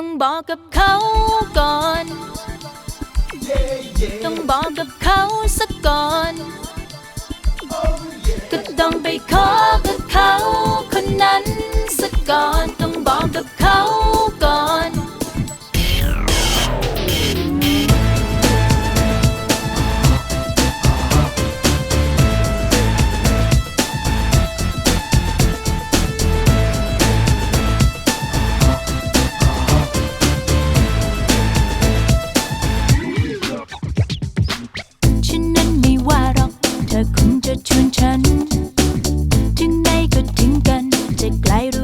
ต้องบอกกับเขาก่อน ต้องบอกกับเขาสักก่อน ก็ต้องไปขอกับเขาคนนั้นสักก่อน ต้องบอกกับเขา ไกล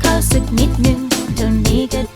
เข้าสึกนิดนึงเท่านี้ก็